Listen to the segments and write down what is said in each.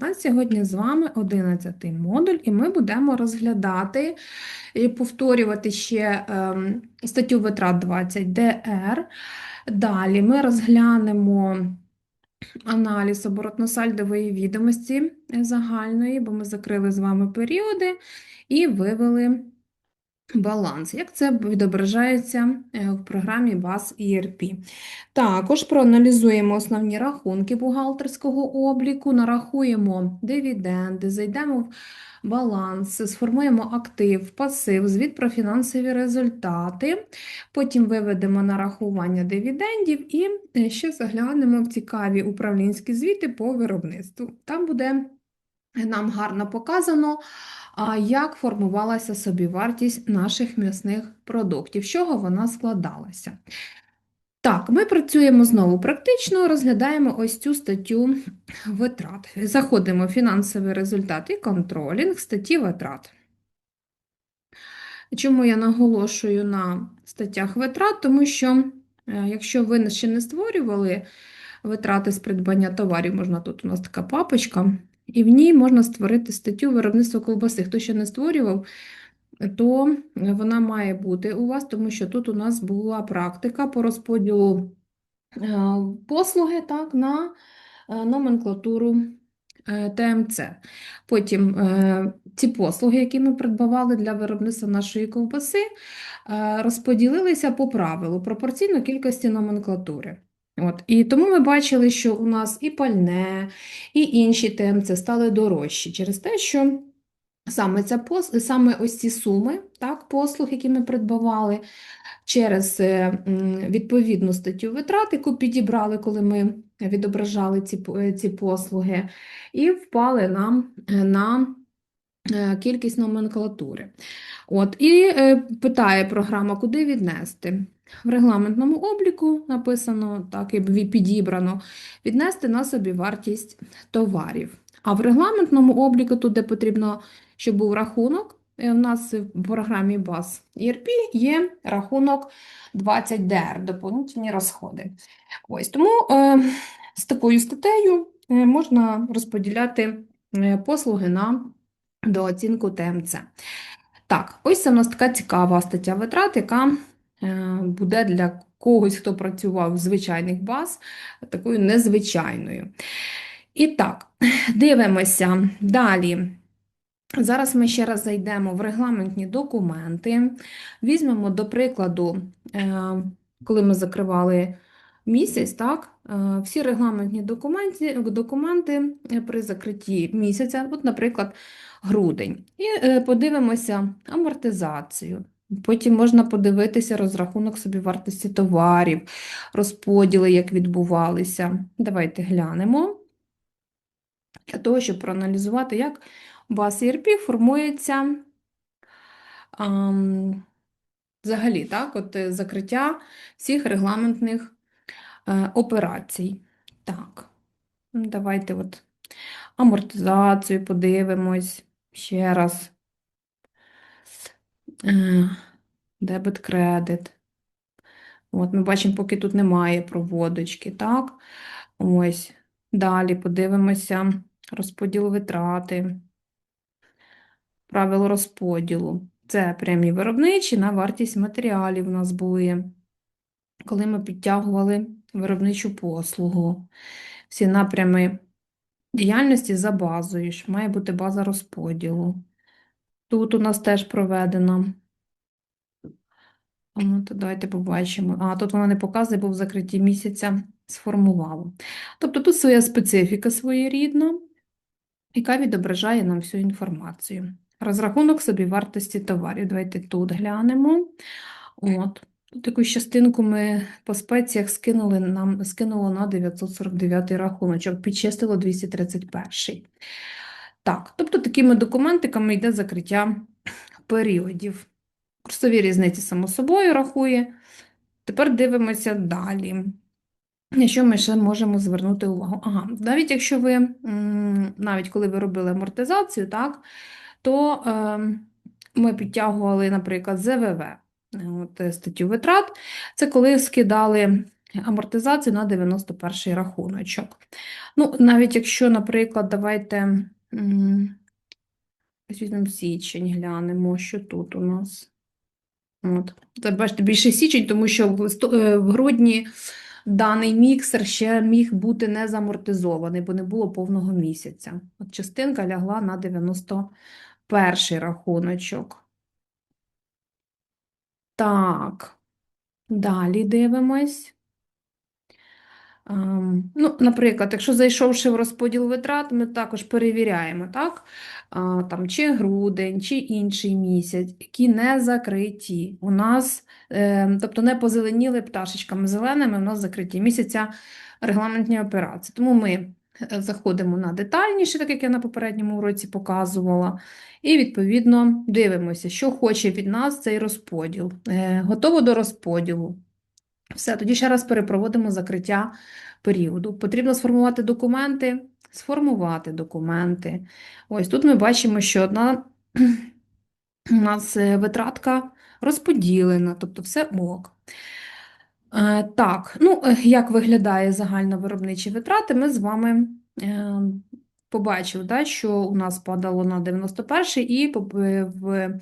У нас сьогодні з вами 11 модуль, і ми будемо розглядати і повторювати ще ем, статтю витрат 20 ДР. Далі ми розглянемо аналіз оборотно-сальдової відомості загальної, бо ми закрили з вами періоди і вивели баланс. Як це відображається е, в програмі BAS ERP. Також проаналізуємо основні рахунки бухгалтерського обліку, нарахуємо дивіденди, зайдемо в баланс, сформуємо актив, пасив, звіт про фінансові результати, потім виведемо нарахування дивідендів і е, ще заглянемо в цікаві управлінські звіти по виробництву. Там буде нам гарно показано, а, як формувалася собівартість наших м'ясних продуктів, з чого вона складалася. Так, ми працюємо знову практично, розглядаємо ось цю статтю витрат. Заходимо в фінансовий результат і контролінг статті витрат. Чому я наголошую на статтях витрат? Тому що, е, якщо ви ще не створювали витрати з придбання товарів, можна тут у нас така папочка, і в ній можна створити статтю виробництва ковбаси. Хто ще не створював, то вона має бути у вас, тому що тут у нас була практика по розподілу е, послуги так, на е, номенклатуру е, ТМЦ. Потім ці послуги, які ми придбавали для виробництва нашої ковбаси, розподілилися по правилу пропорційно кількості номенклатури. От. І тому ми бачили, що у нас і пальне, і інші ТМЦ стали дорожчі через те, що саме ця пос... саме ось ці суми так, послуг, які ми придбавали, через е, відповідну статтю витрат, яку підібрали, коли ми відображали ці, е, ці послуги, і впали нам е, на кількість номенклатури. От, І питає програма, куди віднести. В регламентному обліку написано, так, і підібрано, віднести на собі вартість товарів. А в регламентному обліку, тут потрібно, щоб був рахунок, у нас в програмі BAS ERP є рахунок 20DR, доповнительні розходи. Ось, Тому е, з такою статтею е, можна розподіляти е, послуги на дооцінку ТМЦ. Так, ось це у нас така цікава стаття витрат, яка Е, буде для когось, хто працював в звичайних баз, такою незвичайною. І так, дивимося далі. Зараз ми ще раз зайдемо в регламентні документи. Візьмемо, до прикладу, е, коли ми закривали місяць, так, е, всі регламентні документи документи при закритті місяця, от, наприклад, грудень. І подивимося амортизацію. Потім можна подивитися розрахунок собівартості товарів, розподіли, як відбувалися. Давайте глянемо для того, щоб проаналізувати, як у вас ERP формується ам, взагалі так, от е, закриття всіх регламентних е, операцій. Так, давайте от амортизацію подивимось ще раз. Е, дебет кредит. От Ми бачимо, поки тут немає проводочки, так? Ось. Далі подивимося розподіл витрати, правило розподілу. Це прямі виробничі на вартість матеріалів у нас були, коли ми підтягували виробничу послугу. Всі напрями діяльності за базою, має бути база розподілу. Тут у нас теж проведено. От, Давайте побачимо. А, тут вона не показує, бо в закритті місяця сформувало. Тобто тут своя специфіка своєрідна, яка відображає нам всю інформацію. Розрахунок собі вартості товарів. Давайте тут глянемо. От. Таку частинку ми по спеціях скинули нам скинуло на 949 рахуночок, підчистило 231. Так, тобто такими документиками йде закриття періодів. Курсові різниці, само собою, рахує. Тепер дивимося далі. На що ми ще можемо звернути увагу? Ага, навіть якщо ви, навіть коли ви робили амортизацію, так, то е, ми підтягували, наприклад, ЗВВ, от, статтю витрат. Це коли скидали амортизацію на 91 рахуночок. Ну, навіть якщо, наприклад, давайте візьмемо січень, глянемо, що тут у нас. От. Це, бачите, більше січень, тому що в, е, в грудні даний міксер ще міг бути не замортизований, бо не було повного місяця. От частинка лягла на 91 рахуночок. Так, далі дивимось. Ем, Ну, наприклад, якщо зайшовши в розподіл витрат, ми також перевіряємо, так? Там, чи грудень, чи інший місяць, які не закриті. У нас, е, тобто не позеленіли пташечками зеленими, у нас закриті місяця регламентні операції. Тому ми заходимо на детальніше, так як я на попередньому уроці показувала, і відповідно дивимося, що хоче від нас цей розподіл. Е, Готово до розподілу. Все, тоді ще раз перепроводимо закриття періоду. Потрібно сформувати документи, сформувати документи. Ось тут ми бачимо, що одна у нас е, витратка розподілена, тобто все ок. Е, Так, ну, е, як виглядає загальновиробничі витрати, ми з вами е, побачили, да, що у нас падало на 91 і, в,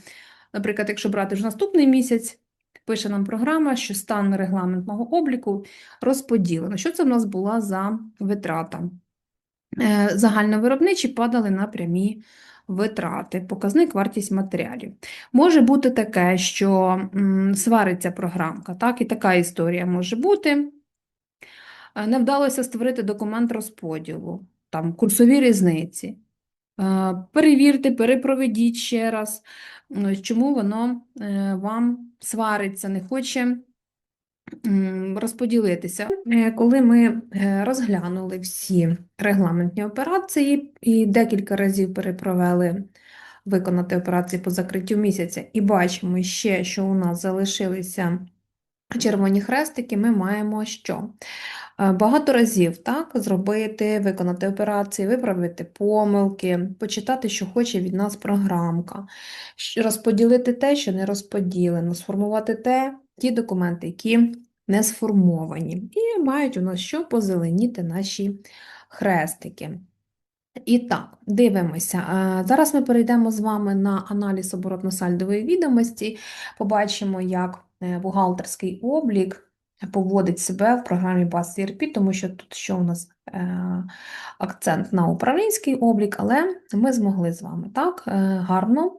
наприклад, якщо брати вже наступний місяць, пише нам програма, що стан регламентного обліку розподілено. Що це в нас була за витрата? Загальновиробничі падали на прямі витрати, показник вартість матеріалів. Може бути таке, що свариться програмка, так, і така історія може бути. Е, Не вдалося створити документ розподілу, там курсові різниці. Е, Перевірте, перепроведіть ще раз, чому воно е, вам свариться, не хоче розподілитися. Е, Коли ми е, розглянули всі регламентні операції і декілька разів перепровели виконати операції по закриттю місяця, і бачимо ще, що у нас залишилися червоні хрестики, ми маємо що? Е, Багато разів так, зробити, виконати операції, виправити помилки, почитати, що хоче від нас програмка, розподілити те, що не розподілено, сформувати те, ті документи, які не сформовані. І мають у нас що позеленіти наші хрестики. І так, дивимося. Зараз ми перейдемо з вами на аналіз оборотно-сальдової відомості, побачимо, як е, бухгалтерський облік поводить себе в програмі BAS ERP, тому що тут що у нас е, акцент на управлінський облік, але ми змогли з вами так е, гарно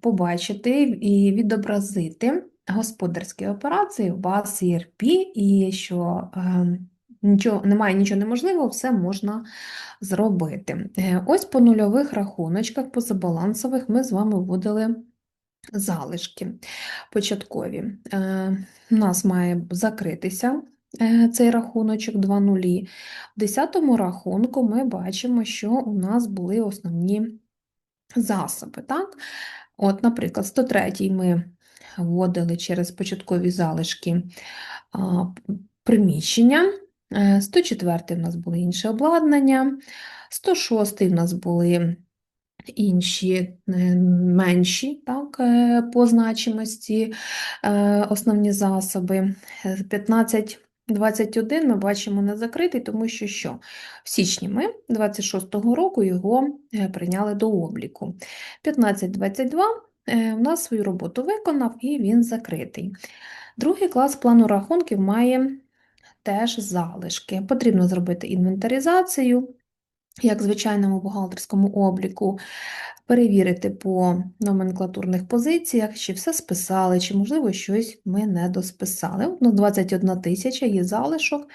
побачити і відобразити господарські операції в BAS ERP, і що е, нічого, немає нічого неможливого, все можна зробити. Е, Ось по нульових рахуночках, по забалансових ми з вами вводили залишки початкові. Е, У нас має закритися е, цей рахуночок 2 нулі. В 10 рахунку ми бачимо, що у нас були основні засоби. Так? От, наприклад, 103 ми вводили через початкові залишки приміщення. Е, 104 в нас були інше обладнання, 106 в нас були інші е, менші так, е, по значимості е, основні засоби. Е, 15 21 ми бачимо не закритий, тому що що? В січні ми 26-го року його прийняли до обліку. 15-22 е, у нас свою роботу виконав і він закритий. Другий клас плану рахунків має теж залишки. Потрібно зробити інвентаризацію, як звичайному бухгалтерському обліку, перевірити по номенклатурних позиціях, чи все списали, чи, можливо, щось ми не досписали. Ну, 21 тисяча є залишок,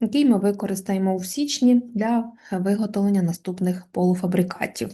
який ми використаємо в січні для виготовлення наступних полуфабрикатів.